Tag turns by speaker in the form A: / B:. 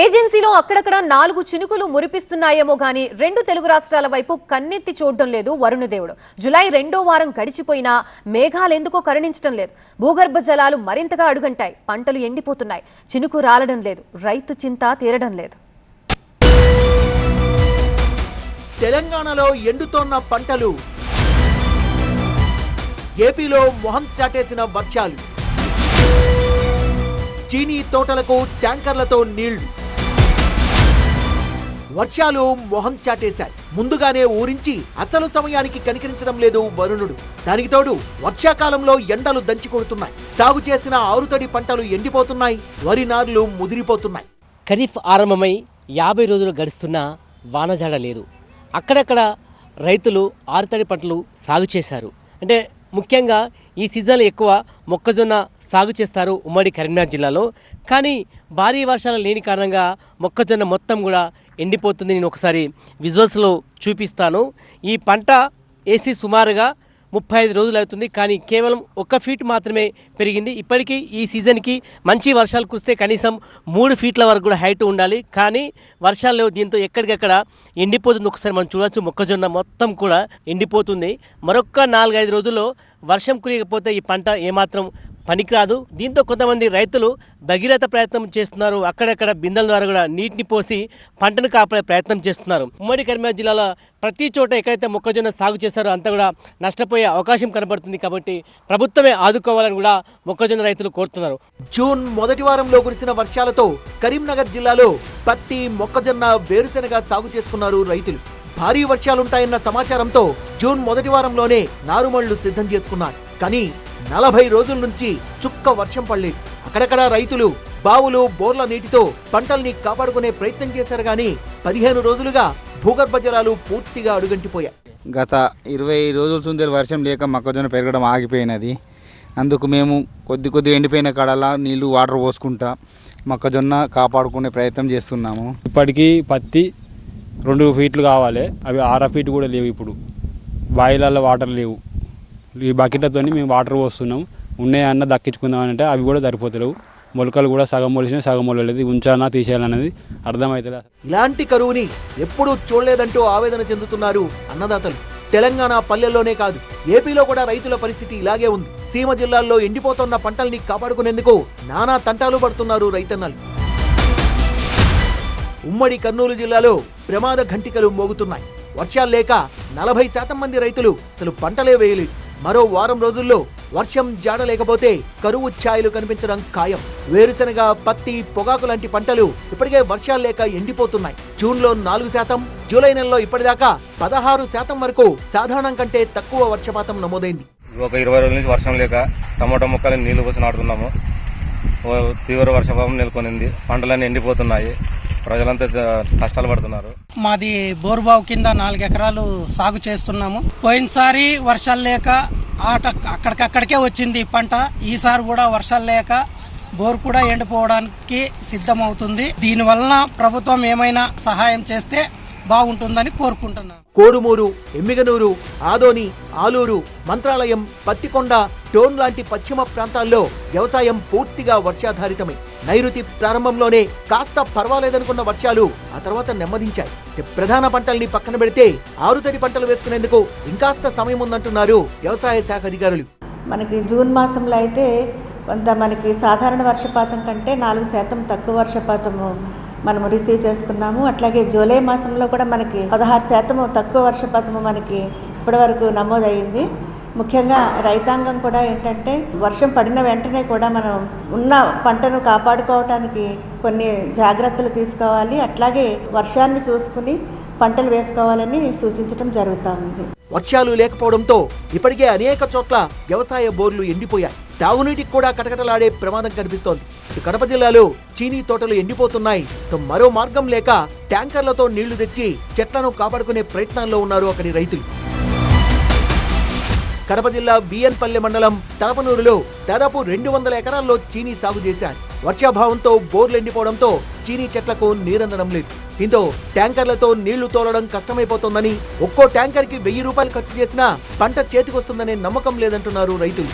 A: ఏజెన్సీలో అక్కడక్కడ నాలుగు చినుకులు మురిపిస్తున్నాయేమో గాని రెండు తెలుగు రాష్ట్రాల వైపు కన్నెత్తి చూడడం లేదు వరుణదేవుడు జులై రెండో వారం గడిచిపోయినా మేఘాలు ఎందుకో కరుణించడం లేదు. భూగర్భ జలాలు మరింతగా అడుగంటాయి. పంటలు ఎండిపోతున్నాయి. చినుకు రాలడం లేదు. రైతు చింత తీరడం లేదు.
B: తెలంగాణలో ఎండుతోన్న పంటలు. ఏపీలో మొహం చాటేసిన వర్షాలు. చీనీ తోటలకు ట్యాంకర్లతో నీళ్ళు. వర్షాలు మొహం చాటేశాయి. ముందుగానే ఊరించి అసలు సమయానికి కనికరించడం లేదు వరుణుడు. దానికి తోడు వర్షాకాలంలో ఎండలు దంచి కొడుతున్నాయి. సాగు చేసిన ఆరుతడి పంటలు ఎండిపోతున్నాయి. వరి నారులు ముదిరిపోతున్నాయి.
C: ఖరీఫ్ ఆరంభమై యాభై రోజులు గడుస్తున్నా వానజాడ లేదు. అక్కడక్కడ రైతులు ఆరుతడి పంటలు సాగు చేశారు. అంటే ముఖ్యంగా ఈ సీజన్లో ఎక్కువ మొక్కజొన్న సాగు చేస్తారు ఉమ్మడి కరీంనగర్ జిల్లాలో. కానీ భారీ వర్షాలు లేని కారణంగా మొక్కజొన్న మొత్తం కూడా ఎండిపోతుంది. నేను ఒకసారి విజువల్స్లో చూపిస్తాను. ఈ పంట వేసి సుమారుగా ముప్పై ఐదు రోజులు అవుతుంది. కానీ కేవలం ఒక్క ఫీట్ మాత్రమే పెరిగింది. ఇప్పటికీ ఈ సీజన్కి మంచి వర్షాలు కురిస్తే కనీసం మూడు ఫీట్ల వరకు కూడా హైట్ ఉండాలి. కానీ వర్షాలు లేవు. దీంతో ఎక్కడికక్కడ ఎండిపోతుంది. ఒకసారి మనం చూడొచ్చు. మొక్కజొన్న మొత్తం కూడా ఎండిపోతుంది. మరొక్క నాలుగైదు రోజుల్లో వర్షం కురియకపోతే ఈ పంట ఏమాత్రం పనికిరాదు. దీంతో కొంతమంది రైతులు భగీరథ ప్రయత్నం చేస్తున్నారు. అక్కడక్కడ బిందెల ద్వారా కూడా నీటిని పోసి పంటను కాపాడే ప్రయత్నం చేస్తున్నారు. ఉమ్మడి కరీంనగర్ జిల్లాలో ప్రతి చోట ఎక్కడైతే మొక్కజొన్న సాగు చేశారో అంతా కూడా నష్టపోయే అవకాశం కనబడుతుంది కాబట్టి ప్రభుత్వమే ఆదుకోవాలని కూడా మొక్కజొన్న రైతులు కోరుతున్నారు.
B: జూన్ మొదటి వారంలో కురిసిన వర్షాలతో కరీంనగర్ జిల్లాలో పత్తి మొక్కజొన్న వేరుశెనగ సాగు చేసుకున్నారు రైతులు. భారీ వర్షాలుంటాయన్న సమాచారంతో జూన్ మొదటి వారంలోనే నారుమళ్ళు సిద్ధం చేసుకున్నారు. కానీ నలభై రోజుల నుంచి చుక్క వర్షం పడలేదు. అక్కడక్కడ రైతులు బావులు బోర్ల నీటితో పంటల్ని కాపాడుకునే ప్రయత్నం చేశారు గాని పదిహేను రోజులుగా భూగర్భ జలాలు పూర్తిగా అడుగంటిపోయాయి.
D: గత ఇరవై రోజుల సుందర వర్షం లేక మొక్కజొన్న పెరగడం ఆగిపోయినది. అందుకు మేము కొద్ది కొద్ది ఎండిపోయిన కాడలా నీళ్ళు వాటర్ పోసుకుంటా మొక్కజొన్న కాపాడుకునే ప్రయత్నం చేస్తున్నాము.
E: ఇప్పటికీ పత్తి రెండు ఫీట్లు కావాలి. అవి ఆర ఫీట్ కూడా లేవు ఇప్పుడు. బాయిలలో వాటర్ లేవు. ఈ బకెట్లతో మేము వాటర్ పోస్తున్నాం. ఉన్నాయన్న దక్కించుకుందాం అంటే అవి కూడా సరిపోతలేవు. మొలకలు కూడా సగం మొలిసినాయి సగం మొలలేదు ఉంచానా తీసేయాలనేది అర్థమవుతుంది
B: ఇలాంటి కరువుని ఎప్పుడూ చూడలేదంటూ ఆవేదన చెందుతున్నారు అన్నదాతలు. తెలంగాణ పల్లెల్లోనే కాదు ఏపీలో కూడా రైతుల పరిస్థితి ఇలాగే ఉంది. సీమ జిల్లాల్లో ఎండిపోతున్న పంటల్ని కాపాడుకునేందుకు నానా తంటాలు పడుతున్నారు రైతన్నలు. ఉమ్మడి కర్నూలు జిల్లాలో ప్రమాద ఘంటికలు మోగుతున్నాయి. వర్షాలు లేక నలభై శాతం మంది రైతులు అసలు పంటలే వేయలేదు. మరో వారం రోజుల్లో వర్షం జాడ లేకపోతే కరువు ఛాయలు కనిపించడం ఖాయం. వేరుశనగ పత్తి పొగాకు లాంటి పంటలు ఇప్పటికే వర్షాలు లేక ఎండిపోతున్నాయి. జూన్లో నాలుగు శాతం జూలై నెలలో ఇప్పటిదాకా పదహారు శాతం వరకు సాధారణం కంటే తక్కువ వర్షపాతం నమోదైంది.
F: ఒక ఇరవై రోజుల నుంచి వర్షం లేక టమోటా మొక్కలు నీళ్ళు పోసి నాటుతున్నాము. తీవ్ర వర్షపాతం నెలకొనింది. పంటలన్నీ ఎండిపోతున్నాయి. ప్రజలంతా జ- కష్టాలు పడుతున్నారు.
G: మాది బోరుబావు కింద నాలుగు ఎకరాలు సాగు చేస్తున్నాము. పోయినసారి వర్షాలు లేక ఆట అక్కడికక్కడికే వచ్చింది పంట. ఈసారి కూడా వర్షాలు లేక బోరు కూడా ఎండిపోవడానికి సిద్ధమవుతుంది. దీనివలన ప్రభుత్వం ఏమైనా సహాయం చేస్తే బాగుంటుందని కోరుకుంటున్నాను
B: కోడుమూరు ఎమ్మిగనూరు ఆదోని ఆలూరు మంత్రాలయం పత్తికొండ టోన్ లాంటి పశ్చిమ ప్రాంతాల్లో వ్యవసాయం పూర్తిగా వర్షాధారితమే. నైరుతి ప్రారంభంలోనే కాస్త పర్వాలేదనుకున్న వర్షాలు ఆ తర్వాత నెమ్మదించాయి. ప్రధాన పంటల్ని పక్కన పెడితే ఆరుతడి పంటలు వేసుకునేందుకు ఇంకాస్త సమయం ఉందంటున్నారు వ్యవసాయ శాఖ అధికారులు.
H: మనకి జూన్ మాసంలో అయితే కొంత మనకి సాధారణ వర్షపాతం కంటే నాలుగు శాతం తక్కువ వర్షపాతము మనము రిసీవ్ చేసుకున్నాము. అట్లాగే జూలై మాసంలో కూడా మనకి పదహారు శాతము తక్కువ వర్షపాతము మనకి ఇప్పటివరకు నమోదైంది ముఖ్యంగా రైతాంగం కూడా ఏంటంటే వర్షం పడిన వెంటనే కూడా మనం ఉన్న పంటను కాపాడుకోవటానికి కొన్ని జాగ్రత్తలు తీసుకోవాలి. అట్లాగే వర్షాన్ని చూసుకుని పంటలు వేసుకోవాలని సూచించడం జరుగుతూ ఉంది.
B: వర్షాలు లేకపోవడంతో ఇప్పటికే అనేక చోట్ల వ్యవసాయ బోర్లు ఎండిపోయాయి. తాగునీటికి కూడా కటకటలాడే ప్రమాదం కనిపిస్తోంది. కడప జిల్లాలో చీనీ తోటలు ఎండిపోతున్నాయి. మరో మార్గం లేక ట్యాంకర్లతో నీళ్ళు తెచ్చి చెట్లను కాపాడుకునే ప్రయత్నాల్లో ఉన్నారు అక్కడి రైతులు. కడప జిల్లా బిఎన్పల్లె మండలం తలపనూరులో దాదాపు రెండు వందల ఎకరాల్లో చీనీ సాగు చేశారు. వర్షాభావంతో బోర్లు ఎండిపోవడంతో చీనీ చెట్లకు నీరందడం లేదు. దీంతో ట్యాంకర్లతో నీళ్ళు తోలడం కష్టమైపోతోందని ఒక్కో ట్యాంకర్కి వెయ్యి రూపాయలు ఖర్చు చేసినా పంట చేతికొస్తుందనే నమ్మకం లేదంటున్నారు రైతులు.